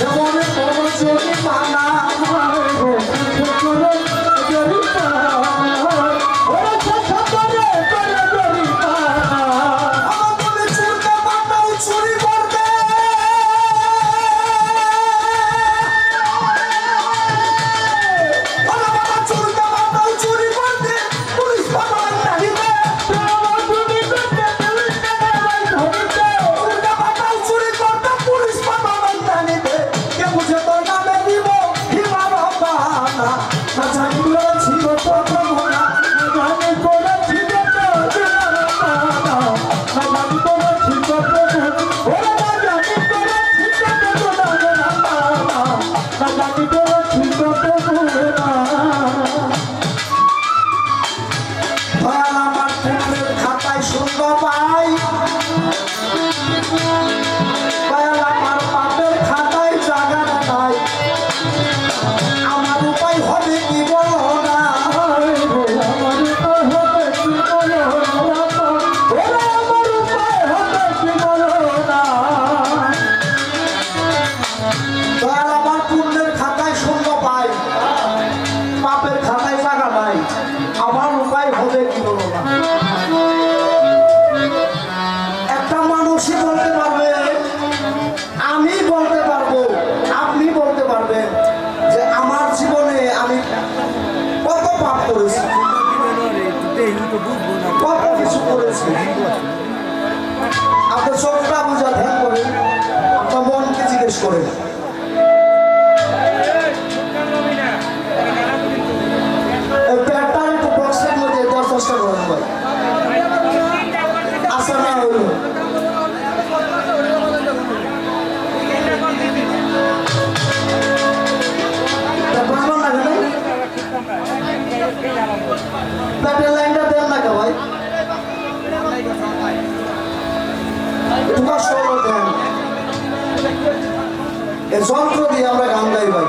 এমন কর্মচুরি পানা করেছি। কত কিছু করেছি? আপনার চোখটা বুঝা ধ্যান করেন আপনার মনকে জিজ্ঞেস করেন প্যাটের লাইনটা দেন না কে ভাই। তোমার সরো দেন। যন্ত্র দিয়ে আমরা গান গাই ভাই।